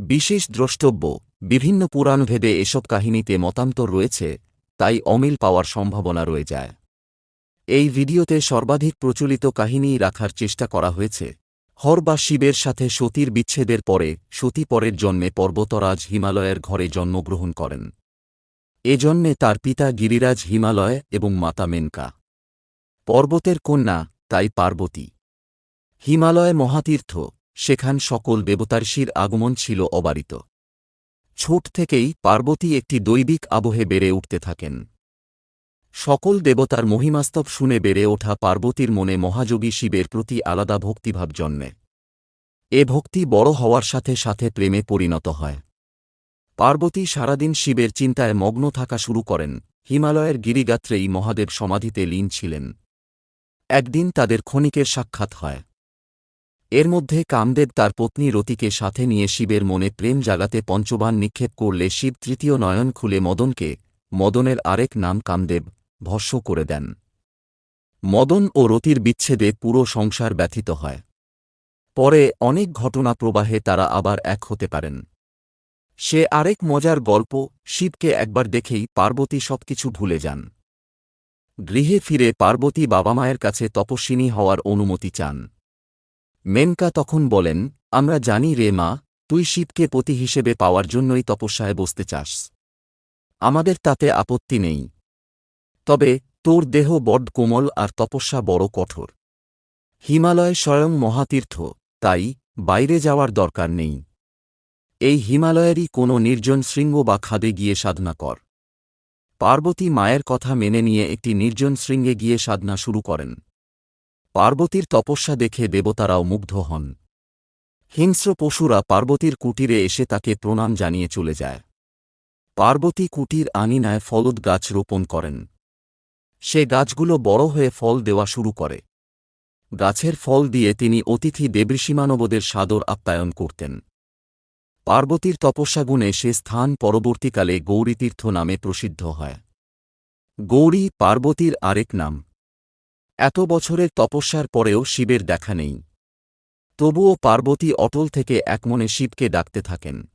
বিশেষ দ্রষ্টব্য, বিভিন্ন পুরাণভেদে এসব কাহিনীতে মতান্তর রয়েছে, তাই অমিল পাওয়ার সম্ভাবনা রয়ে যায়। এই ভিডিওতে সর্বাধিক প্রচলিত কাহিনী রাখার চেষ্টা করা হয়েছে। হর বা শিবের সাথে সতীর বিচ্ছেদের পরে, সতী পরের জন্মে পর্বতরাজ হিমালয়ের ঘরে জন্মগ্রহণ করেন। এজন্যে তার পিতা গিরিরাজ হিমালয় এবং মাতা মেনকা। পর্বতের কন্যা, তাই পার্বতী। হিমালয় মহাতীর্থ। সেখান সকল দেবতার্ষির আগমন ছিল অবারিত। ছোট থেকেই পার্বতী একটি দৈবিক আবহে বেড়ে উঠতে থাকেন। সকল দেবতার মহিমাস্তব শুনে বেড়ে ওঠা পার্বতীর মনে মহাযোগী শিবের প্রতি আলাদা ভক্তিভাব জন্মে। এ ভক্তি বড় হওয়ার সাথে সাথে প্রেমে পরিণত হয়। পার্বতী সারাদিন শিবের চিন্তায় মগ্ন থাকা শুরু করেন। হিমালয়ের গিরিগাত্রেই মহাদেব সমাধিতে লীন ছিলেন। একদিন তাদের ক্ষণিকের সাক্ষাৎ হয়। এর মধ্যে কামদেব তার পত্নী রতিকে সাথে নিয়ে শিবের মনে প্রেম জাগাতে পঞ্চবান নিক্ষেপ করলে শিব তৃতীয় নয়ন খুলে মদনকে, মদনের আরেক নাম কামদেব ভস্য করে দেন। মদন ও রতির বিচ্ছেদে পুরো সংসার ব্যথিত হয়। পরে অনেক ঘটনা প্রবাহে তারা আবার এক হতে পারেন। সে আরেক মজার গল্প, শিবকে একবার দেখেই পার্বতী সবকিছু ভুলে যান। গৃহে ফিরে পার্বতী বাবা মায়ের কাছে তপস্বিনী হওয়ার অনুমতি চান। মেনকা তখন বলেন, আমরা জানি রে মা, তুই শিবকে পতি হিসেবে পাওয়ার জন্যই তপস্যায় বসতে চাস। আমাদের তাতে আপত্তি নেই। তবে, তোর দেহ বড কোমল আর তপস্যা বড় কঠোর। হিমালয় স্বয়ং মহাতীর্থ, তাই বাইরে যাওয়ার দরকার নেই। এই হিমালয়েরই কোনো নির্জন শৃঙ্গ বা খাদে গিয়ে সাধনা কর। পার্বতী মায়ের কথা মেনে নিয়ে একটি নির্জন শৃঙ্গে গিয়ে সাধনা শুরু করেন। পার্বতীর তপস্যা দেখে দেবতারাও মুগ্ধ হন। হিংস্র পশুরা পার্বতীর কুটিরে এসে তাকে প্রণাম জানিয়ে চলে যায়। পার্বতী কুটির আনিনায় ফলদ গাছ রোপণ করেন। সে গাছগুলো বড় হয়ে ফল দেওয়া শুরু করে। গাছের ফল দিয়ে তিনি অতিথি দেবৃষিমানবদের সাদর আপ্যায়ন করতেন। পার্বতীর তপস্যাগুণে সে স্থান পরবর্তীকালে গৌরীতীর্থ নামে প্রসিদ্ধ হয়। গৌরী পার্বতীর আরেক নাম। এত বছরের তপস্যার পরেও শিবের দেখা নেই। তবুও পার্বতী অটল থেকে একমনে শিবকে ডাকতে থাকেন।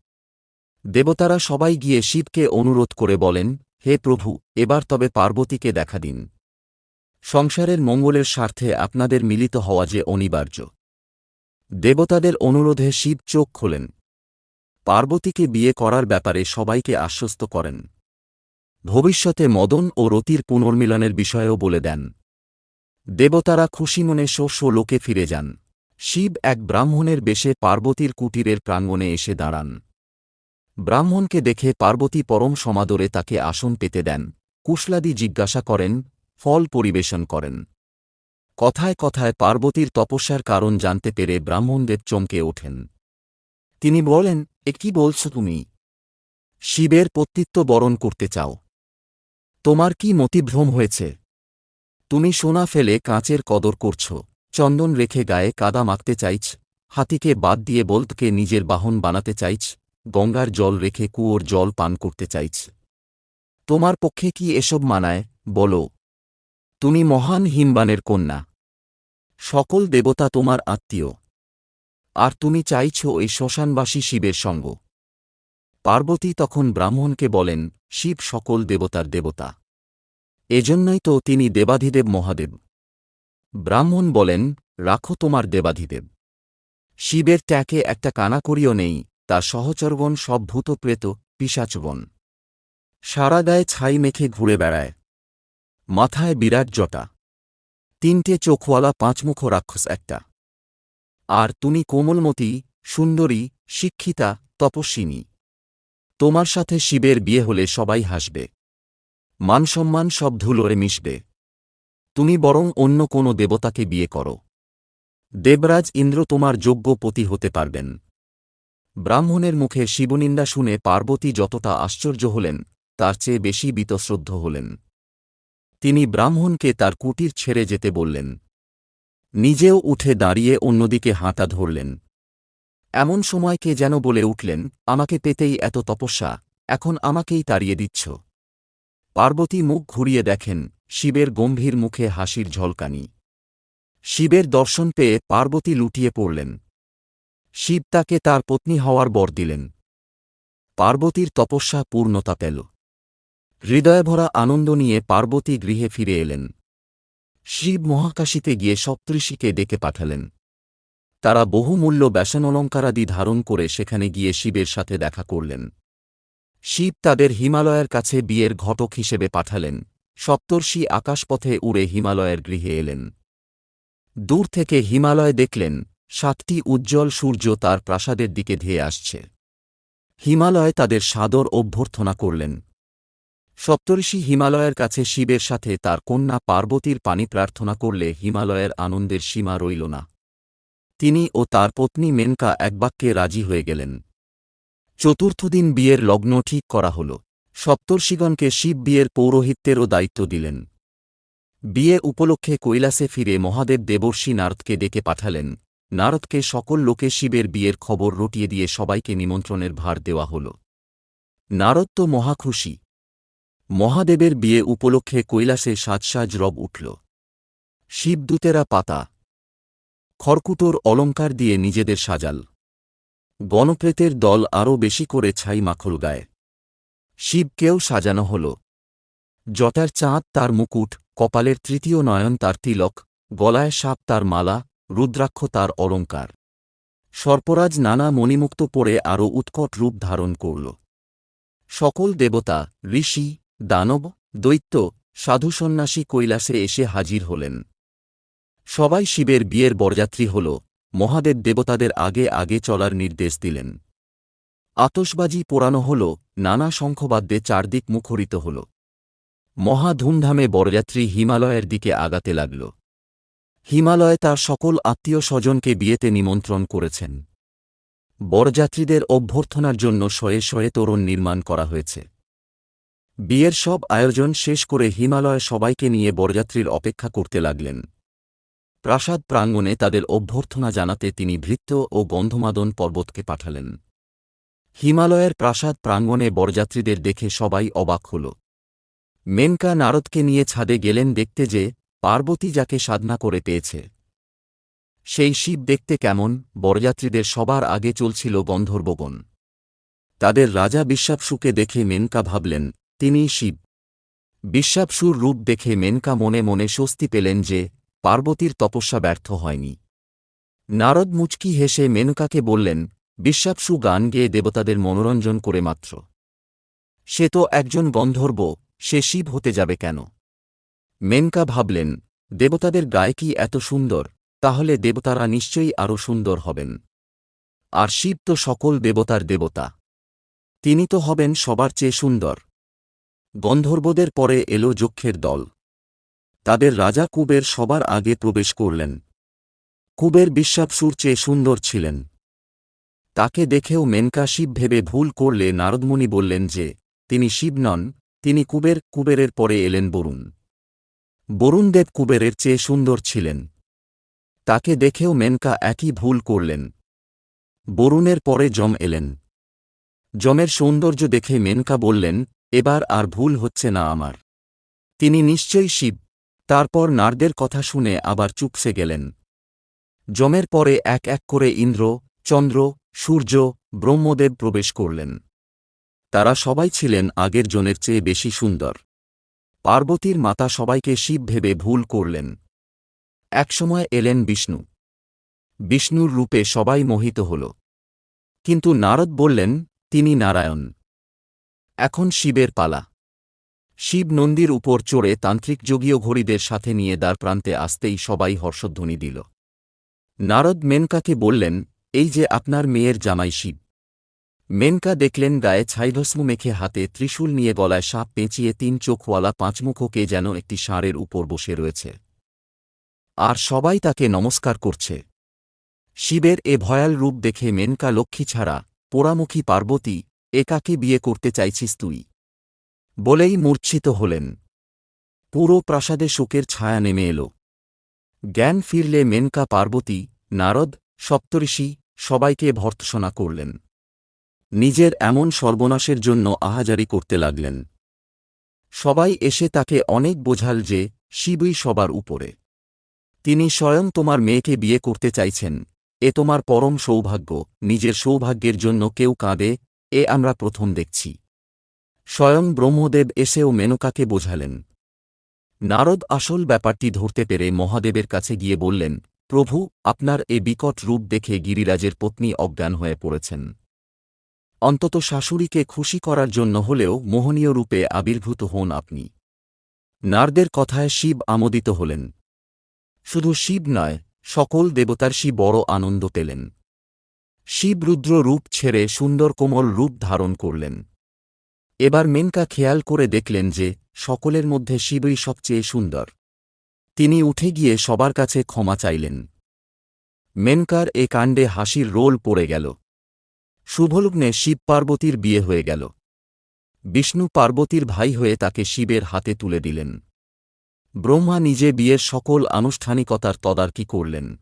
দেবতারা সবাই গিয়ে শিবকে অনুরোধ করে বলেন, হে প্রভু, এবার তবে পার্বতীকে দেখা দিন। সংসারের মঙ্গলের স্বার্থে আপনাদের মিলিত হওয়া যে অনিবার্য। দেবতাদের অনুরোধে শিব চোখ খোলেন। পার্বতীকে বিয়ে করার ব্যাপারে সবাইকে আশ্বস্ত করেন। ভবিষ্যতে মদন ও রতির পুনর্মিলনের বিষয়েও বলে দেন। দেবতারা খুশি মনে শস্য লোকে ফিরে যান। শিব এক ব্রাহ্মণের বেশে পার্বতীর কুটিরের প্রাঙ্গণে এসে দাঁড়ান। ব্রাহ্মণকে দেখে পার্বতী পরম সমাদরে তাকে আসন পেতে দেন। কুশলাদি জিজ্ঞাসা করেন, ফল পরিবেশন করেন। কথায় কথায় পার্বতীর তপস্যার কারণ জানতে পেরে ব্রাহ্মণদেব চমকে ওঠেন। তিনি বলেন, এ কি বলছ তুমি? শিবের পত্তিত্ব বরণ করতে চাও। তোমার কি মতিভ্রম হয়েছে? তুমি সোনা ফেলে কাঁচের কদর করছ। চন্দন রেখে গায়ে কাদা মাখতে চাইছ। হাতিকে বাদ দিয়ে বলতকে নিজের বাহন বানাতে চাইছ। গঙ্গার জল রেখে কুয়োর জল পান করতে চাইছ। তোমার পক্ষে কি এসব মানায়, বলো। তুমি মহান হিমবানের কন্যা। সকল দেবতা তোমার আত্মীয়। আর তুমি চাইছ এই শ্মশানবাসী শিবের সঙ্গ। পার্বতী তখন ব্রাহ্মণকে বলেন, শিব সকল দেবতার দেবতা। এজন্যই তো তিনি দেবাধিদেব মহাদেব। ব্রাহ্মণ বলেন, রাখো তোমার দেবাধিদেব। শিবের ট্যাকে একটা কানাকড়িও নেই তা সহচরগণ সব ভূতপ্রেত পিসাচগণ সারা গায়ে ছাই মেখে ঘুরে বেড়ায়। মাথায় বিরাট জটা। তিনটে চোখওয়ালা পাঁচমুখ রাক্ষস একটা। আর তুমি কোমলমতি, সুন্দরী, শিক্ষিতা, তপস্বিনী। তোমার সাথে শিবের বিয়ে হলে সবাই হাসবে। মানসম্মান সব ধুলোরে মিশবে। তুমি বরং অন্য কোনো দেবতাকে বিয়ে করো। দেবরাজ ইন্দ্র তোমার যোগ্য পতি হতে পারবেন। ব্রাহ্মণের মুখে শিবনিন্দা শুনে পার্বতী যতটা আশ্চর্য হলেন, তার চেয়ে বেশি বীতশ্রদ্ধ হলেন। তিনি ব্রাহ্মণকে তার কুটির ছেড়ে যেতে বললেন। নিজেও উঠে দাঁড়িয়ে অন্যদিকে হাঁটা ধরলেন। এমন সময় কে যেন বলে উঠলেন, আমাকে পেতেই এত তপস্যা, এখন আমাকেই তাড়িয়ে দিচ্ছ। পার্বতী মুখ ঘুরিয়ে দেখেন শিবের গম্ভীর মুখে হাসির ঝলকানি। শিবের দর্শন পেয়ে পার্বতী লুটিয়ে পড়লেন। শিব তাকে তার পত্নী হওয়ার বর দিলেন। পার্বতীর তপস্যা পূর্ণতা পেল। হৃদয়ভরা আনন্দ নিয়ে পার্বতী গৃহে ফিরে এলেন। শিব মহাকাশীতে গিয়ে সপ্তঋষিকে ডেকে পাঠালেন। তারা বহুমূল্য ব্যসনলঙ্কারাদি ধারণ করে সেখানে গিয়ে শিবের সাথে দেখা করলেন। শিব তাদের হিমালয়ের কাছে বিয়ের ঘটক হিসেবে পাঠালেন। সপ্তর্ষি আকাশপথে উড়ে হিমালয়ের গৃহে এলেন। দূর থেকে হিমালয় দেখলেন, সাতটি উজ্জ্বল সূর্য তার প্রাসাদের দিকে ধেয়ে আসছে। হিমালয় তাদের সাদর অভ্যর্থনা করলেন। সপ্তর্ষি হিমালয়ের কাছে শিবের সাথে তার কন্যা পার্বতীর পানি প্রার্থনা করলে হিমালয়ের আনন্দের সীমা রইল না। তিনি ও তার পত্নী মেনকা একবাক্যে রাজি হয়ে গেলেন। চতুর্থ দিন বিয়ের লগ্ন ঠিক করা হল। সপ্তর্ষিগণকে শিব বিয়ের পৌরোহিত্যেরও দায়িত্ব দিলেন। বিয়ে উপলক্ষে কৈলাসে ফিরে মহাদেব দেবর্ষি নারদকে ডেকে পাঠালেন। নারদকে সকল লোকে শিবের বিয়ের খবর রটিয়ে দিয়ে সবাইকে নিমন্ত্রণের ভার দেওয়া হল। নারদ তো মহাখুশি মহাদেবের বিয়ে উপলক্ষে কৈলাসে সাজসাজ রব উঠল। শিবদূতেরা পাতা। খড়কুটোর অলঙ্কার দিয়ে নিজেদের সাজাল। গণপ্রেতের দল আরও বেশি করে ছাই মাখল গায়ে। শিবকেও সাজানো হল। জটার চাঁদ তার মুকুট, কপালের তৃতীয় নয়ন তার তিলক, গলায় সাপ তার মালা, রুদ্রাক্ষ তার অলঙ্কার। সর্পরাজ নানা মণিমুক্ত পরে আরও উৎকট রূপ ধারণ করল। সকল দেবতা, ঋষি, দানব, দৈত্য সাধুসন্ন্যাসী কৈলাসে এসে হাজির হলেন। সবাই শিবের বিয়ের বরযাত্রী হল। মহাদেব দেবতাদের আগে আগে চলার নির্দেশ দিলেন। আতসবাজি পোড়ানো হল, নানা শঙ্খবাদ্যে চারদিক মুখরিত হল। মহা ধুমধামে বরযাত্রী হিমালয়ের দিকে আগাতে লাগল। হিমালয় তার সকল আত্মীয় স্বজনকে বিয়েতে নিমন্ত্রণ করেছেন। বরযাত্রীদের অভ্যর্থনার জন্য শয়ে শয়ে তোরণ নির্মাণ করা হয়েছে। বিয়ের সব আয়োজন শেষ করে হিমালয় সবাইকে নিয়ে বরযাত্রীর অপেক্ষা করতে লাগলেন। প্রাসাদ প্রাঙ্গণে তাদের অভ্যর্থনা জানাতে তিনি ভৃত্য ও গন্ধমাদন পর্বতকে পাঠালেন। হিমালয়ের প্রাসাদ প্রাঙ্গণে বরযাত্রীদের দেখে সবাই অবাক হল। মেনকা নারদকে নিয়ে ছাদে গেলেন দেখতে যে পার্বতী যাকে সাধনা করে পেয়েছে। সেই শিব দেখতে কেমন, বরযাত্রীদের সবার আগে চলছিল গন্ধর্বগণ। তাদের রাজা বিশ্বাপসুকে দেখে মেনকা ভাবলেন তিনিই শিব। বিশ্বাপসুর রূপ দেখে মেনকা মনে মনে স্বস্তি পেলেন যে পার্বতীর তপস্যা ব্যর্থ হয়নি। নারদ মুচকি হেসে মেনকাকে বললেন বিশ্বাপসু গান গেয়ে দেবতাদের মনোরঞ্জন করে মাত্র। সে তো একজন গন্ধর্ব, সে শিব হতে যাবে কেন? মেনকা ভাবলেন, দেবতাদের গায়কী এত সুন্দর, তাহলে দেবতারা নিশ্চয়ই আরও সুন্দর হবেন। আর শিব তো সকল দেবতার দেবতা। তিনি তো হবেন সবার চেয়ে সুন্দর। গন্ধর্বদের পরে এলো যক্ষের দল। তাদের রাজা কুবের সবার আগে প্রবেশ করলেন। কুবের বিশ্বাপসুর চেয়ে সুন্দর ছিলেন। তাকে দেখেও মেনকা শিব ভেবে ভুল করলে নারদমুনি বললেন যে, তিনি শিব নন, তিনি কুবের, কুবেরের পরে এলেন বরুণ। বরুণদেব কুবেরের চেয়ে সুন্দর ছিলেন। তাকে দেখেও মেনকা একই ভুল করলেন। বরুণের পরে জম এলেন। জমের সৌন্দর্য দেখে মেনকা বললেন, এবার আর ভুল হচ্ছে না আমার। তিনি নিশ্চয়ই শিব। তারপর নারদের কথা শুনে আবার চুপসে গেলেন। জমের পরে এক এক করে ইন্দ্র, চন্দ্র, সূর্য, ব্রহ্মদেব প্রবেশ করলেন। তারা সবাই ছিলেন আগের জনের চেয়ে বেশি সুন্দর। পার্বতীর মাতা সবাইকে শিব ভেবে ভুল করলেন। একসময় এলেন বিষ্ণু। বিষ্ণুর রূপে সবাই মোহিত হল। কিন্তু নারদ বললেন, তিনি নারায়ণ। এখন শিবের পালা। শিব নন্দীর উপর চড়ে তান্ত্রিক যোগীয় ঘড়িদের সাথে নিয়ে দ্বার প্রান্তে আসতেই সবাই হর্ষধ্বনি দিল। নারদ মেনকাকে বললেন, এই যে আপনার মেয়ের জামাই শিব। মেনকা দেখলেন গায়ে ছাইভস্ম মেখে হাতে ত্রিশূল নিয়ে গলায় সাপ পেঁচিয়ে তিন চোখওয়ালা পাঁচমুখকে যেন একটি ষাঁড়ের উপর বসে রয়েছে। আর সবাই তাকে নমস্কার করছে। শিবের এ ভয়াল রূপ দেখে মেনকা লক্ষ্মী ছাড়া পোড়ামুখী পার্বতী একাকে বিয়ে করতে চাইছিস তুই? বলেই মূর্ছিত হলেন। পুরো প্রাসাদে শোকের ছায়া নেমে এল। জ্ঞান ফিরলে মেনকা পার্বতী, নারদ সপ্তঋষি সবাইকে ভর্ৎসনা করলেন। নিজের এমন সর্বনাশের জন্য আহাজারি করতে লাগলেন। সবাই এসে তাকে অনেক বোঝাল যে শিবই সবার উপরে। তিনি স্বয়ং তোমার মেয়েকে বিয়ে করতে চাইছেন। এ তোমার পরম সৌভাগ্য। নিজের সৌভাগ্যের জন্য কেউ কাঁদে। এ আমরা প্রথম দেখছি। স্বয়ং ব্রহ্মদেব এসেও মেনকাকে বোঝালেন? নারদ আসল ব্যাপারটি ধরতে পেরে মহাদেবের কাছে গিয়ে বললেন, প্রভু, আপনার এ বিকট রূপ দেখে গিরিরাজের পত্নী অজ্ঞান হয়ে পড়েছেন। অন্তত শাশুড়িকে খুশি করার জন্য হলেও মোহনীয় রূপে আবির্ভূত হন আপনি। নারদের কথায় শিব আমোদিত হলেন। শুধু শিব নয়, সকল দেবতার শিব বড় আনন্দ পেলেন। শিব রুদ্র রূপ ছেড়ে সুন্দর কোমল রূপ ধারণ করলেন। এবার মেনকা খেয়াল করে দেখলেন যে সকলের মধ্যে শিবই সবচেয়ে সুন্দর। তিনি উঠে গিয়ে সবার কাছে ক্ষমা চাইলেন। মেনকার এ কাণ্ডে হাসির রোল পড়ে গেল। শুভলগ্নে শিব পার্বতীর বিয়ে হয়ে গেল। বিষ্ণু পার্বতীর ভাই হয়ে তাকে শিবের হাতে তুলে দিলেন। ব্রহ্মা নিজে বিয়ের সকল আনুষ্ঠানিকতার তদারকি করলেন।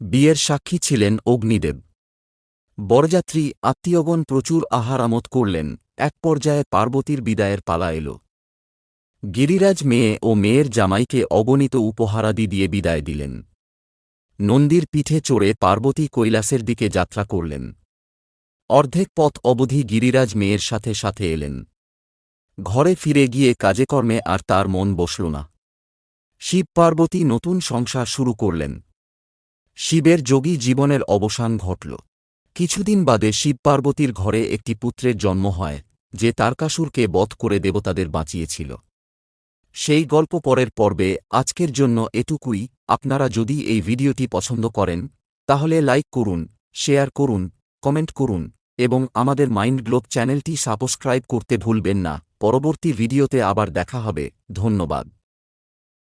বিয়ের সাক্ষী ছিলেন অগ্নিদেব। বরযাত্রী আত্মীয়গণ প্রচুর আহারামত করলেন। এক পর্যায়ে পার্বতীর বিদায়ের পালা এল। গিরিরাজ মেয়ে ও মেয়ের জামাইকে অগণিত উপহারাদি দিয়ে বিদায় দিলেন। নন্দীর পিঠে চড়ে পার্বতী কৈলাসের দিকে যাত্রা করলেন। অর্ধেক পথ অবধি গিরিরাজ মেয়ের সাথে সাথে এলেন। ঘরে ফিরে গিয়ে কাজে কর্মে আর তার মন বসল না। শিব পার্বতী নতুন সংসার শুরু করলেন। শিবের যোগী জীবনের অবসান ঘটল। কিছুদিন বাদে শিব পার্বতীর ঘরে একটি পুত্রের জন্ম হয়, যে তারকাসুরকে বধ করে দেবতাদের বাঁচিয়েছিল। সেই গল্প পরের পর্বে আজকের জন্য এটুকুই, আপনারা যদি এই ভিডিওটি পছন্দ করেন, তাহলে লাইক করুন, শেয়ার করুন, কমেন্ট করুন, এবং আমাদের মাইন্ড গ্লোব চ্যানেলটি সাবস্ক্রাইব করতে ভুলবেন না। পরবর্তী ভিডিওতে আবার দেখা হবে। ধন্যবাদ।